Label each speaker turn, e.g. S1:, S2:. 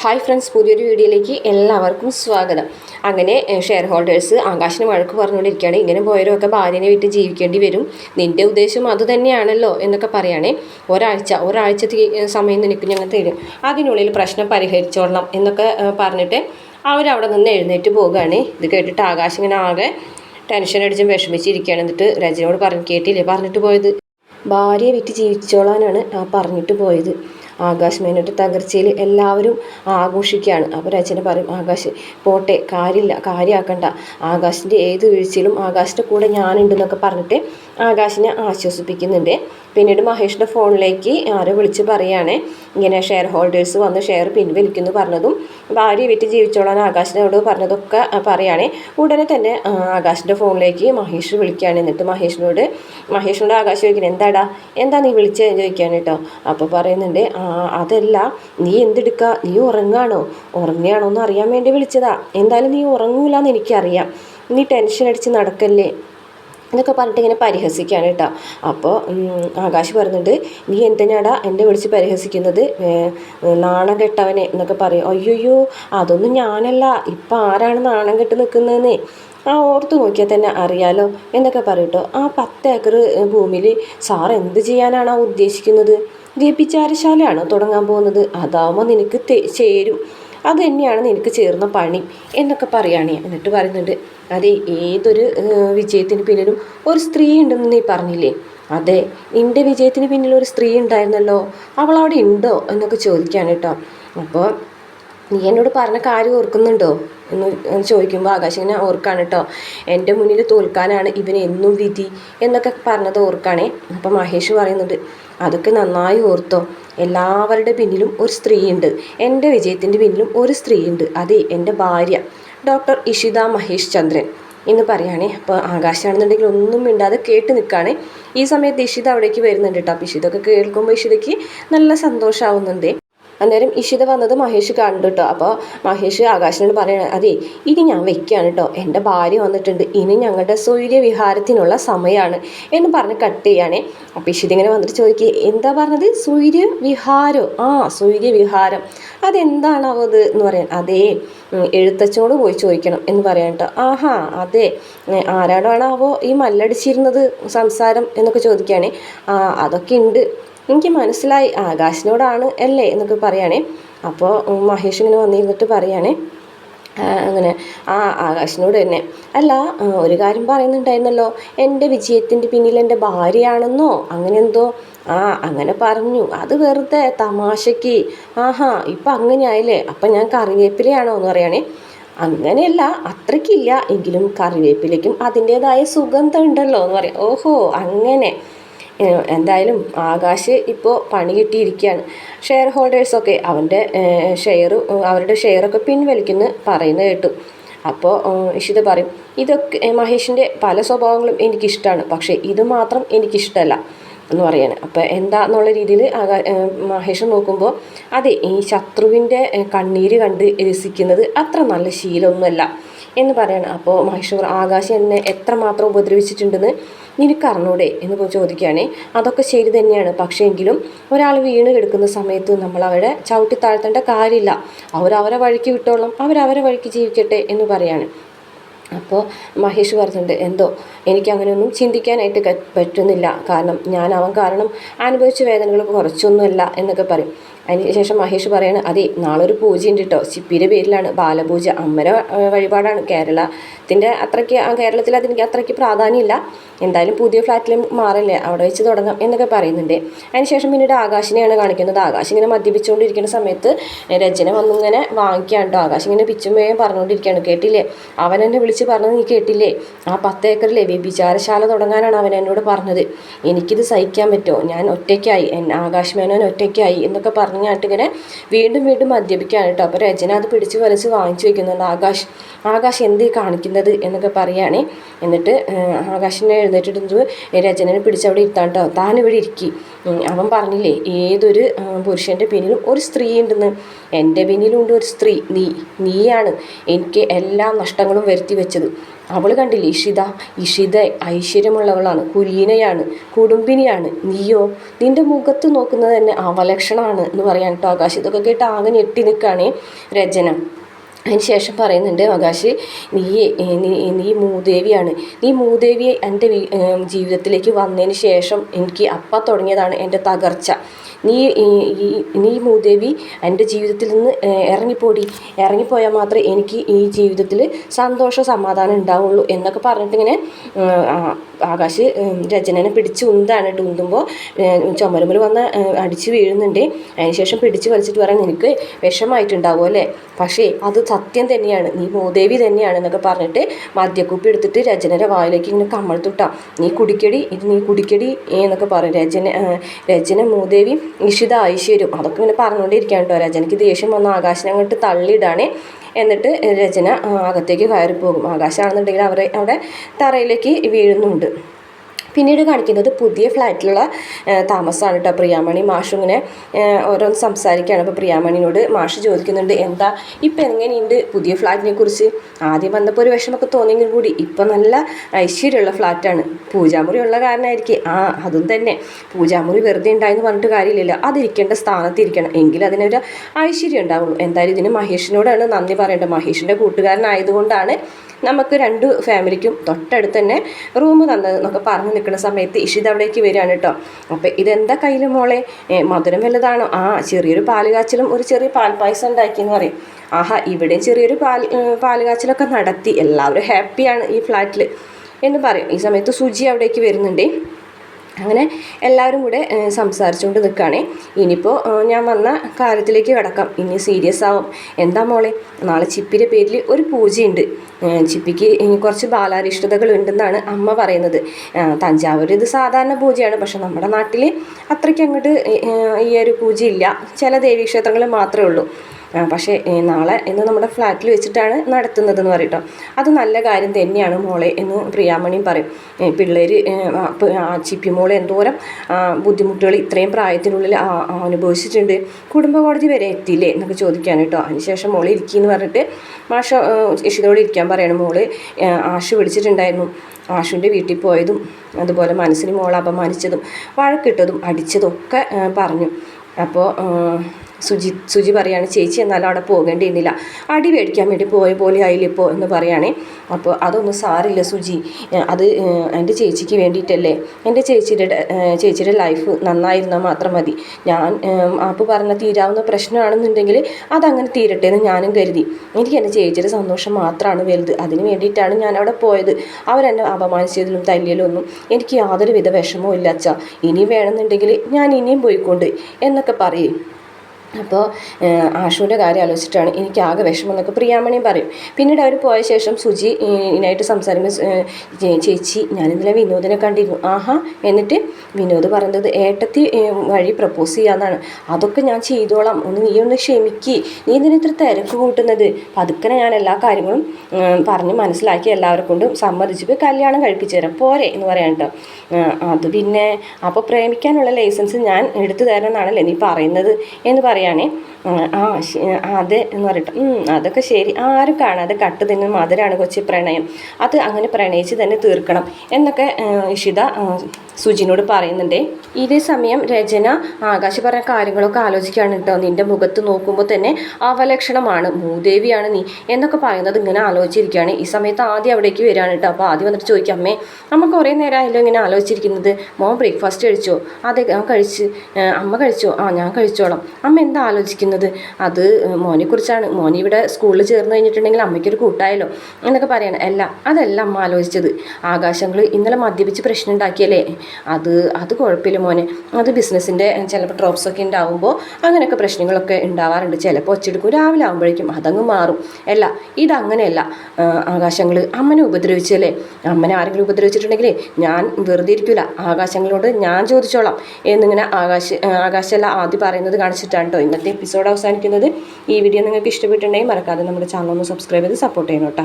S1: Hi friends പുതിയൊരു വീഡിയോയിലേക്ക് എല്ലാവർക്കും സ്വാഗതം. അങ്ങനെ ഷെയർ ഹോൾഡേഴ്സ് ആകാശിന് വഴക്ക് പറഞ്ഞുകൊണ്ടിരിക്കുകയാണ്. ഇങ്ങനെ പോയവരൊക്കെ ഭാര്യനെ വിട്ട് ജീവിക്കേണ്ടി വരും. നിന്റെ ഉദ്ദേശം അതുതന്നെയാണല്ലോ എന്നൊക്കെ പറയുകയാണേ ഒരാഴ്ച ഒരാഴ്ചത്തെ സമയം നിനക്ക് ഞങ്ങൾ തരും. അതിനുള്ളിൽ പ്രശ്നം പരിഹരിച്ചോളണം എന്നൊക്കെ പറഞ്ഞിട്ട് അവരവിടെ നിന്ന് എഴുന്നേറ്റ് പോവുകയാണ്. ഇത് കേട്ടിട്ട് ആകാശ് ഇങ്ങനെ ആകെ ടെൻഷൻ അടിച്ചും വിഷമിച്ചിരിക്കുകയാണ്. എന്നിട്ട് രജനോട് പറഞ്ഞു കേട്ടില്ലേ? പറഞ്ഞിട്ട് പോയത്? ഭാര്യയെ വിറ്റ് ജീവിച്ചോളാനാണ് ആ പറഞ്ഞിട്ട് പോയത്. ആകാശ് മേനോന്റെ തകർച്ചയിൽ എല്ലാവരും ആഘോഷിക്കുകയാണ്. അപ്പോൾ രചന പറയും ആകാശ് പോട്ടെ കാര്യമില്ല കാര്യമാക്കണ്ട. ആകാശിന്റെ ഏത് വീഴ്ചയിലും ആകാശിന്റെ കൂടെ ഞാനുണ്ടെന്നൊക്കെ പറഞ്ഞിട്ട് ആകാശിനെ ആശ്വസിപ്പിക്കുന്നുണ്ട്. പിന്നീട് മഹേഷിന്റെ ഫോണിലേക്ക് ആരോ വിളിച്ച് പറയുകയാണ് ഇങ്ങനെ ഷെയർ ഹോൾഡേഴ്സ് വന്ന് ഷെയർ പിൻവലിക്കുന്നു പറഞ്ഞതും ഭാര്യ വിറ്റ് ജീവിച്ചോളാൻ ആകാശിനോട് പറഞ്ഞതൊക്കെ പറയുകയാണ് ഉടനെ തന്നെ ആകാശിന്റെ ഫോണിലേക്ക് മഹേഷ് വിളിക്കുകയാണ്. എന്നിട്ട് മഹേഷിനോട് മഹേഷിനോട് ആകാശ് ചോദിക്കുന്നത് എന്താടാ എന്താ നീ വിളിച്ചത് ചോദിക്കുകയാണ് കേട്ടോ. അപ്പോൾ പറയുന്നുണ്ട് "ആ, അതല്ല നീ എന്തെടുക്കുക നീ ഉറങ്ങാണോ? ഉറങ്ങുകയാണോ എന്ന് അറിയാൻ വേണ്ടി വിളിച്ചതാ. എന്തായാലും നീ ഉറങ്ങൂല എന്ന് എനിക്കറിയാം. നീ ടെൻഷൻ അടിച്ച് നടക്കല്ലേ? എന്നൊക്കെ പറഞ്ഞിട്ട് ഇങ്ങനെ പരിഹസിക്കുകയാണ് കേട്ടോ. അപ്പോൾ ആകാശ് പറഞ്ഞിട്ട് നീ എന്തിനാടാ എന്നെ വിളിച്ച് പരിഹസിക്കുന്നത്? നാണം കെട്ടവനെ എന്നൊക്കെ പറയും. അയ്യോയ്യോ അതൊന്നും ഞാനല്ല. ഇപ്പം ആരാണ് നാണം കെട്ട് നിൽക്കുന്നതെന്ന് ആ ഓർത്ത് നോക്കിയാൽ തന്നെ അറിയാലോ എന്നൊക്കെ പറയട്ടോ ആ പത്ത് ഏക്കർ ഭൂമിയിൽ സാർ എന്ത് ചെയ്യാനാണ് ഉദ്ദേശിക്കുന്നത്? വ്യഭിചാരശാലയാണോ തുടങ്ങാൻ പോകുന്നത്. അതാവുമ്പോൾ നിനക്ക് ചേരും. അത് തന്നെയാണ് നിനക്ക് ചേർന്ന പണി എന്നൊക്കെ പറയുകയാണ് എന്നിട്ട് പറയുന്നുണ്ട് അതെ ഏതൊരു വിജയത്തിന് പിന്നിലും ഒരു സ്ത്രീ ഉണ്ടെന്ന് നീ പറഞ്ഞില്ലേ? അതെ നിന്റെ വിജയത്തിന് പിന്നിൽ ഒരു സ്ത്രീ ഉണ്ടായിരുന്നല്ലോ. അവൾ അവിടെ ഉണ്ടോ? എന്നൊക്കെ ചോദിക്കുകയാണ് കേട്ടോ. അപ്പോൾ നീ എന്നോട് പറഞ്ഞ കാര്യം ഓർക്കുന്നുണ്ടോ? എന്ന് ചോദിക്കുമ്പോൾ ആകാശ് ഇങ്ങനെ ഓർക്കാണ് കേട്ടോ എന്റെ മുന്നിൽ തോൽക്കാനാണ് ഇവന് എന്നും വിധി എന്നൊക്കെ പറഞ്ഞത് ഓർക്കാണേ. അപ്പം മഹേഷ് പറയുന്നുണ്ട് അതൊക്കെ നന്നായി ഓർത്തോ. എല്ലാവരുടെ പിന്നിലും ഒരു സ്ത്രീയുണ്ട്. എന്റെ വിജയത്തിന്റെ പിന്നിലും ഒരു സ്ത്രീയുണ്ട്. അതെ എന്റെ ഭാര്യ. ഡോക്ടർ ഇഷിത മഹേഷ് ചന്ദ്രൻ എന്ന് പറയുകയാണേ അപ്പോൾ ആകാശമാണെന്നുണ്ടെങ്കിൽ ഒന്നും മിണ്ടാതെ കേട്ട് നിൽക്കുകയാണ് ഈ സമയത്ത് ഇഷിത അവിടേക്ക് വരുന്നുണ്ട് കേട്ടോ അപ്പോൾ ഇഷിതൊക്കെ കേൾക്കുമ്പോൾ ഇഷിതയ്ക്ക് നല്ല സന്തോഷമാവുന്നുണ്ട് അന്നേരം ഇഷിത വന്നത് മഹേഷ് കണ്ടു കേട്ടോ. അപ്പോൾ മഹേഷ് ആകാശിനോട് പറയണ അതെ ഇനി ഞാൻ വെക്കുകയാണ് കേട്ടോ. എന്റെ ഭാര്യ വന്നിട്ടുണ്ട്. ഇനി ഞങ്ങളുടെ സൂര്യവിഹാരത്തിനുള്ള സമയമാണ്. എന്ന് പറഞ്ഞ് കട്ട് ചെയ്യുകയാണേ. അപ്പോൾ ഇഷിത ഇങ്ങനെ വന്നിട്ട് ചോദിക്കുക എന്താ പറഞ്ഞത്? സൂര്യവിഹാരോ? ആ സൂര്യവിഹാരം. അതെന്താണാവോ അത് എന്ന് പറയാൻ അതേ എഴുത്തച്ഛനോട് പോയി ചോദിക്കണം. എന്ന് പറയാൻ കേട്ടോ. ആഹാ അതെ ആരാടാണാവോ ഈ മല്ലടിച്ചിരുന്നത് സംസാരം? എന്നൊക്കെ ചോദിക്കുകയാണേ. അതൊക്കെ ഉണ്ട്. എനിക്ക് മനസ്സിലായി. ആകാശിനോടാണ് അല്ലേ എന്നൊക്കെ പറയുകയാണേ അപ്പോൾ മഹേഷ് ഇങ്ങനെ വന്നിരുന്നിട്ട് പറയുകയാണേ അങ്ങനെ. ആ ആകാശിനോട് തന്നെ. അല്ല ഒരു കാര്യം പറയുന്നുണ്ടായിരുന്നല്ലോ. എന്റെ വിജയത്തിന്റെ പിന്നിൽ എന്റെ ഭാര്യയാണെന്നോ? അങ്ങനെ എന്തോ? ആ അങ്ങനെ പറഞ്ഞു. അത് വെറുതെ തമാശയ്ക്ക്. ആഹാ ഇപ്പം അങ്ങനെ ആയില്ലേ അപ്പം ഞാൻ കറിവേപ്പിലയാണോ എന്ന് പറയുകയാണേ അങ്ങനെയല്ല അത്രയ്ക്കില്ല. എങ്കിലും കറിവേപ്പിലയ്ക്കും അതിന്റേതായ സുഗന്ധം ഉണ്ടല്ലോ എന്ന് പറയാം. ഓഹോ അങ്ങനെ. എന്തായാലും ആകാശ് ഇപ്പോൾ പണി കിട്ടിയിരിക്കുകയാണ്. ഷെയർ ഹോൾഡേഴ്സൊക്കെ അവന്റെ ഷെയർ അവരുടെ ഷെയറൊക്കെ പിൻവലിക്കുന്നു പറയുന്നത് കേട്ടു. അപ്പോൾ ഇഷിത പറയും ഇതൊക്കെ മഹേഷിന്റെ പല സ്വഭാവങ്ങളും എനിക്കിഷ്ടമാണ് പക്ഷേ ഇത് മാത്രം എനിക്കിഷ്ടമല്ല എന്ന് പറയാണ്. അപ്പോൾ എന്താന്നുള്ള രീതിയിൽ ആകാ മഹേഷ് നോക്കുമ്പോൾ അതെ ഈ ശത്രുവിന്റെ കണ്ണീര് കണ്ട് രസിക്കുന്നത് അത്ര നല്ല ശീലമൊന്നുമല്ല എന്ന് പറയാണ്. അപ്പോൾ മഹേഷ് ആകാശ് എന്നെ എത്രമാത്രം ഉപദ്രവിച്ചിട്ടുണ്ടെന്ന് നിനക്ക് അറിഞ്ഞൂടെ എന്ന് ചോദിക്കുകയാണേ. അതൊക്കെ ശരി തന്നെയാണ്. പക്ഷേ എങ്കിലും ഒരാൾ വീണ് കിടക്കുന്ന സമയത്ത് നമ്മൾ അവരെ ചവിട്ടി താഴ്ത്തേണ്ട കാര്യമില്ല. അവരവരെ വഴിക്ക് വിട്ടോളും. അവരവരെ വഴിക്ക് ജീവിക്കട്ടെ എന്ന് പറയാണ്. അപ്പോൾ മഹേഷ് പറഞ്ഞിട്ടുണ്ട് എന്തോ എനിക്ക് അങ്ങനെയൊന്നും ചിന്തിക്കാനായിട്ട് പറ്റുന്നില്ല. കാരണം ഞാൻ അവൻ കാരണം അനുഭവിച്ച വേദനകൾ കുറച്ചൊന്നുമല്ല എന്നൊക്കെ പറയും. അതിനുശേഷം മഹേഷ് പറയാണ് അതെ നാളെ ഒരു ഉണ്ട് കേട്ടോ ചിപ്പിയുടെ പേരിലാണ്. ബാലപൂജ അമ്മര വഴിപാടാണ്. കേരളത്തിന്റെ അത്രയ്ക്ക് കേരളത്തിൽ അതെനിക്ക് അത്രയ്ക്ക് പ്രാധാന്യമില്ല. എന്തായാലും പുതിയ ഫ്ലാറ്റിൽ മാറല്ലേ? അവിടെ വെച്ച് തുടങ്ങാം എന്നൊക്കെ പറയുന്നുണ്ട്. അതിനുശേഷം പിന്നീട് ആകാശിനെയാണ് കാണിക്കുന്നത്. ആകാശ് ഇങ്ങനെ മദ്യപിച്ചുകൊണ്ടിരിക്കുന്ന സമയത്ത് രചന വന്നിങ്ങനെ വാങ്ങിക്കാൻ കേട്ടോ ആകാശ് ഇങ്ങനെ പിച്ചും വേഗം പറഞ്ഞുകൊണ്ടിരിക്കുകയാണ്. കേട്ടില്ലേ? അവൻ എന്നെ വിളിച്ച് പറഞ്ഞത് നീ കേട്ടില്ലേ? ആ പത്ത് ഏക്കറിലെ വ്യഭിചാരശാല തുടങ്ങാനാണ് അവൻ എന്നോട് പറഞ്ഞത്. എനിക്കിത് സഹിക്കാൻ പറ്റുമോ? ഞാൻ ഒറ്റയ്ക്കായി. ആകാശ് മേനോൻ ഒറ്റയ്ക്കായി എന്നൊക്കെ പറഞ്ഞാട്ട് ഇങ്ങനെ വീണ്ടും വീണ്ടും മദ്യപിക്കുകയാണ് കേട്ടോ. അപ്പോൾ രചന അത് പിടിച്ച് വലിച്ച് വാങ്ങിച്ചു വെക്കുന്നുണ്ട്. ആകാശ് ആകാശ് എന്ത് കാണിക്കുന്നത് എന്നൊക്കെ പറയുകയാണേ. എന്നിട്ട് ആകാശിനെ എഴുന്നേറ്റിട്ട് രചനനെ പിടിച്ചവിടെ ഇരുത്താൻ കേട്ടോ. താൻ ഇവിടെ ഇരിക്കി. അവൻ പറഞ്ഞില്ലേ ഏതൊരു പുരുഷന്റെ പിന്നിലും ഒരു സ്ത്രീ ഉണ്ടെന്ന്. എന്റെ പിന്നിലുണ്ട് ഒരു സ്ത്രീ നീ നീയാണ് എനിക്ക് എല്ലാ നഷ്ടങ്ങളും വരുത്തി വെച്ചത്. അവൾ കണ്ടില്ലേ ഇഷിത ഇഷിത ഐശ്വര്യമുള്ളവളാണ് കുലീനയാണ് കുടുംബിനിയാണ് നീയോ? നിന്റെ മുഖത്ത് നോക്കുന്നത് തന്നെ അവലക്ഷണമാണ് എന്ന് പറയാൻ കേട്ടോ ആകാശ്. ഇതൊക്കെ കേട്ട് ആകെ ഞെട്ടി നിൽക്കുകയാണ് രചന. അതിന് ശേഷം പറയുന്നുണ്ട് അവകാശി നീ നീ നീ മൂദേവിയാണ്. നീ മൂദേവിയെ എന്റെ ജീവിതത്തിലേക്ക് വന്നതിന് ശേഷം എനിക്ക് അപ്പ തുടങ്ങിയതാണ് എന്റെ തകർച്ച. നീ ഈ നീ മൂദേവി എന്റെ ജീവിതത്തിൽ നിന്ന് ഇറങ്ങിപ്പോടി. ഇറങ്ങിപ്പോയാൽ മാത്രമേ എനിക്ക് ഈ ജീവിതത്തിൽ സന്തോഷ സമാധാനം ഉണ്ടാവുള്ളൂ എന്നൊക്കെ പറഞ്ഞിട്ട് ഇങ്ങനെ ആകാശ് രചനനെ പിടിച്ച് ഉന്താണ് ഉന്തുമ്പോൾ ചുമരുമൽ വന്ന് അടിച്ച് വീഴുന്നുണ്ട്. അതിനുശേഷം പിടിച്ച് വലിച്ചിട്ട് പറയാൻ നിനക്ക് വിഷമായിട്ടുണ്ടാവും അല്ലേ? പക്ഷേ അത് സത്യം തന്നെയാണ്. നീ മൂദേവി തന്നെയാണ് എന്നൊക്കെ പറഞ്ഞിട്ട് മദ്യക്കുപ്പി എടുത്തിട്ട് രചനയുടെ വായിലേക്ക് ഇങ്ങനെ കമ്മൾ തുട്ടാം. നീ കുടിക്കടി ഇത് നീ കുടിക്കടി എന്നൊക്കെ പറയും. രചന രചന മൂദേവി ഇഷിത ഐശ്വര്യം അതൊക്കെ ഇങ്ങനെ പറഞ്ഞുകൊണ്ടിരിക്കാൻ കേട്ടോ രചനയ്ക്ക് ദേഷ്യം വന്ന ആകാശനെ അങ്ങോട്ട് തള്ളിയിടാണ്. എന്നിട്ട് രചന അകത്തേക്ക് കയറിപ്പോകും. പോകും ആകാശമാണെന്നുണ്ടെങ്കിൽ അവരെ അവിടെ തറയിലേക്ക് വീഴുന്നുണ്ട്. പിന്നീട് കാണിക്കുന്നത് പുതിയ ഫ്ലാറ്റിലുള്ള താമസമാണ് കേട്ടോ പ്രിയാമണി. മാഷു ഇങ്ങനെ ഓരോന്ന് സംസാരിക്കുകയാണ്. അപ്പോൾ പ്രിയാമണിനോട് മാഷ് ചോദിക്കുന്നുണ്ട് എന്താ ഇപ്പം എങ്ങനെയുണ്ട് പുതിയ ഫ്ലാറ്റിനെ കുറിച്ച്? ആദ്യം വന്നപ്പോൾ ഒരു വിഷമൊക്കെ തോന്നിയെങ്കിൽ കൂടി ഇപ്പം നല്ല ഐശ്വര്യമുള്ള ഫ്ലാറ്റാണ്. പൂജാമുറി ഉള്ള കാരണമായിരിക്കും ആ അതും തന്നെ. പൂജാമുറി വെറുതെ ഉണ്ടായെന്ന് പറഞ്ഞിട്ട് കാര്യമില്ലല്ലോ. അതിരിക്കേണ്ട സ്ഥാനത്ത് ഇരിക്കണം എങ്കിൽ അതിനൊരു ഐശ്വര്യം ഉണ്ടാവുള്ളൂ. എന്തായാലും ഇതിന് മഹേഷിനോടാണ് നന്ദി പറയേണ്ടത്. മഹേഷിന്റെ കൂട്ടുകാരനായതുകൊണ്ടാണ് നമുക്ക് രണ്ട് ഫാമിലിക്കും തൊട്ടടുത്ത് തന്നെ റൂം തന്നത് എന്നൊക്കെ പറഞ്ഞു നിൽക്കുന്ന സമയത്ത് ഇഷിത അവിടേക്ക് വരികയാണ് കേട്ടോ. അപ്പോൾ ഇതെന്താ കയ്യിൽ മോളെ? മധുരം വല്ലതാണോ ആ ചെറിയൊരു പാൽ കാച്ചിലും ഒരു ചെറിയ പാൽ പായസം ഉണ്ടാക്കി എന്ന് പറയും. ആഹാ ഇവിടെയും ചെറിയൊരു പാൽ പാൽ കാച്ചിലൊക്കെ നടത്തി. എല്ലാവരും ഹാപ്പിയാണ് ഈ ഫ്ലാറ്റിൽ എന്ന് പറയും. ഈ സമയത്ത് സുജി അവിടേക്ക് വരുന്നുണ്ട്. അങ്ങനെ എല്ലാവരും കൂടെ സംസാരിച്ചുകൊണ്ട് നിൽക്കുകയാണേ. ഇനിയിപ്പോൾ ഞാൻ വന്ന കാര്യത്തിലേക്ക് കിടക്കാം. ഇനി സീരിയസ് ആവും. എന്താ മോളെ? നാളെ ചിപ്പിന്റെ പേരിൽ ഒരു പൂജയുണ്ട്. ചിപ്പിക്ക് കുറച്ച് ബാലാരിഷ്ടതകൾ ഉണ്ടെന്നാണ് അമ്മ പറയുന്നത്. തഞ്ചാവൂർ ഇത് സാധാരണ പൂജയാണ്. പക്ഷെ നമ്മുടെ നാട്ടിൽ അത്രയ്ക്ക് അങ്ങോട്ട് ഈ ഒരു പൂജയില്ല. ചില ദേവീക്ഷേത്രങ്ങൾ മാത്രമേ ഉള്ളൂ. പക്ഷേ നാളെ എന്ന് നമ്മുടെ ഫ്ലാറ്റിൽ വെച്ചിട്ടാണ് നടത്തുന്നതെന്ന് പറയട്ടോ. അത് നല്ല കാര്യം തന്നെയാണ് മോളെ എന്ന് പ്രിയാമണിയും പറയും. പിള്ളേർ ചിപ്പി മോളെ എന്തോരം ബുദ്ധിമുട്ടുകൾ ഇത്രയും പ്രായത്തിനുള്ളിൽ അനുഭവിച്ചിട്ടുണ്ട്. കുടുംബ കോടതി വരെ എത്തിയില്ലേ എന്നൊക്കെ ചോദിക്കാൻ കേട്ടോ. അതിനുശേഷം മോളെ ഇരിക്കുകയെന്ന് പറഞ്ഞിട്ട് മാഷ ഇഷിതോട് ഇരിക്കാൻ പറയണം മോൾ. ആശു വിളിച്ചിട്ടുണ്ടായിരുന്നു ആശുവിന്റെ വീട്ടിൽ പോയതും അതുപോലെ മനസ്സിന് മോളെ അപമാനിച്ചതും വഴക്കിട്ടതും അടിച്ചതും ഒക്കെ പറഞ്ഞു. അപ്പോൾ സുജി സുജി പറയാണ് ചേച്ചി എന്നാലും അവിടെ പോകേണ്ടിയിരുന്നില്ല. അടി മേടിക്കാൻ വേണ്ടി പോയ പോലെ ആയില്ലിപ്പോൾ എന്ന് പറയുകയാണേ അപ്പോൾ അതൊന്നും സാരില്ല സുജി. അത് എന്റെ ചേച്ചിക്ക് വേണ്ടിയിട്ടല്ലേ? എന്റെ ചേച്ചിയുടെ ചേച്ചിയുടെ ലൈഫ് നന്നായിരുന്നാൽ മാത്രം മതി. ഞാൻ അപ്പോൾ പറഞ്ഞ തീരാവുന്ന പ്രശ്നമാണെന്നുണ്ടെങ്കിൽ അതങ്ങനെ തീരട്ടെ എന്ന് ഞാനും കരുതി. എനിക്ക് എന്റെ ചേച്ചിയുടെ സന്തോഷം മാത്രമാണ് വലുത്. അതിന് വേണ്ടിയിട്ടാണ് ഞാൻ അവിടെ പോയത്. അവരെന്നെ അപമാനിച്ചതിലും തല്ലിയലും ഒന്നും എനിക്ക് യാതൊരു വിധ വിഷമവും ഇല്ല ഇനി വേണമെന്നുണ്ടെങ്കിൽ ഞാൻ ഇനിയും പോയിക്കൊണ്ട് എന്നൊക്കെ പറയും. അപ്പോൾ ആഷുവിന്റെ കാര്യം ആലോചിച്ചിട്ടാണ് എനിക്ക് ആകെ വിഷമം. എന്നൊക്കെ പ്രിയാമണിയും പറയും പിന്നീട് അവർ പോയ ശേഷം സുജി ഇതിനായിട്ട് സംസാരിക്കുമ്പോൾ ചേച്ചി ഞാനിന്നലെ വിനോദിനെ കണ്ടിരുന്നു. ആഹാ എന്നിട്ട് വിനോദ് പറയുന്നത് ഏട്ടത്തി വഴി പ്രപ്പോസ് ചെയ്യാന്നാണ്. അതൊക്കെ ഞാൻ ചെയ്തോളാം. ഒന്ന് നീ ഒന്ന് ക്ഷമിക്ക്. നീ ഇതിന് ഇത്ര തിരക്ക് കൂട്ടുന്നത്? പതുക്കനെ ഞാൻ എല്ലാ കാര്യങ്ങളും പറഞ്ഞ് മനസ്സിലാക്കി എല്ലാവരെ കൊണ്ടും സമ്മതിച്ച് കല്യാണം കഴിപ്പിച്ചു തരാം. പോരെ എന്ന് പറയാൻ കേട്ടോ അത് പിന്നെ അപ്പോൾ പ്രേമിക്കാനുള്ള ലൈസൻസ് ഞാൻ എടുത്തു തരാമെന്നാണല്ലേ നീ പറയുന്നത്? എന്ന് പറയും. പറയാണ് ആ അതെ എന്ന് പറയട്ടെ അതൊക്കെ ശരി. ആരും കാണാതെ കട്ട് തിന്നും മധുരമാണ് കൊച്ചി പ്രണയം. അത് അങ്ങനെ പ്രണയിച്ച് തന്നെ തീർക്കണം എന്നൊക്കെ ഇഷിത സുജിനോട് പറയുന്നുണ്ട്. ഇതേ സമയം രചന ആകാശ് പറഞ്ഞ കാര്യങ്ങളൊക്കെ ആലോചിക്കുകയാണ് കേട്ടോ. നിന്റെ മുഖത്ത് നോക്കുമ്പോൾ തന്നെ അവലക്ഷണമാണ്. മൂദേവിയാണ് നീ എന്നൊക്കെ പറയുന്നത് ഇങ്ങനെ ആലോചിച്ചിരിക്കുകയാണ്. ഈ സമയത്ത് ആദ്യം അവിടേക്ക് വരികയാണ് കേട്ടോ. അപ്പോൾ ആദ്യം വന്നിട്ട് ചോദിക്കാം അമ്മേ അമ്മ കുറേ നേരമായല്ലോ ഇങ്ങനെ ആലോചിച്ചിരിക്കുന്നത്. മോൻ ബ്രേക്ക്ഫാസ്റ്റ് കഴിച്ചോ? അതെ ഞാൻ കഴിച്ച് അമ്മ കഴിച്ചോ? ആ ഞാൻ കഴിച്ചോളാം. അമ്മ എന്താ ആലോചിക്കുന്നത്? അത് മോനെക്കുറിച്ചാണ്. മോൻ ഇവിടെ സ്കൂളിൽ ചേർന്ന് കഴിഞ്ഞിട്ടുണ്ടെങ്കിൽ അമ്മയ്ക്കൊരു കൂട്ടായല്ലോ എന്നൊക്കെ പറയണം. അല്ല അതല്ല അമ്മ ആലോചിച്ചത്. ആകാശങ്ങൾ ഇന്നലെ മദ്യപിച്ച് പ്രശ്നം ഉണ്ടാക്കിയല്ലേ അത് അത് കുഴപ്പമില്ല മോനെ. അത് ബിസിനസ്സിന്റെ ചിലപ്പോൾ ഡ്രോപ്സൊക്കെ ഉണ്ടാവുമ്പോൾ അങ്ങനെയൊക്കെ പ്രശ്നങ്ങളൊക്കെ ഉണ്ടാവാറുണ്ട്. ചിലപ്പോൾ ഒച്ചെടുക്കും. രാവിലെ ആകുമ്പോഴേക്കും അതങ്ങ് മാറും. അല്ല ഇതങ്ങനെയല്ല. ആകാശങ്ങൾ അമ്മനെ ഉപദ്രവിച്ചല്ലേ? അമ്മനെ ആരെങ്കിലും ഉപദ്രവിച്ചിട്ടുണ്ടെങ്കിൽ ഞാൻ വെറുതെ ഇരിക്കില്ല ആകാശങ്ങളോട് ഞാൻ ചോദിച്ചോളാം. എന്നിങ്ങനെ ആകാശ ആകാശമല്ല ആദ്യം പറയുന്നത് കാണിച്ചിട്ടാണ് കേട്ടോ ഇന്നത്തെ എപ്പിസോഡ് അവസാനിക്കുന്നത്. ഈ വീഡിയോ നിങ്ങൾക്ക് ഇഷ്ടപ്പെട്ടിട്ടുണ്ടെങ്കിൽ മറക്കാതെ നമ്മുടെ ചാനൽ ഒന്ന് സബ്സ്ക്രൈബ് ചെയ്ത് സപ്പോർട്ട് ചെയ്യണം കേട്ടോ.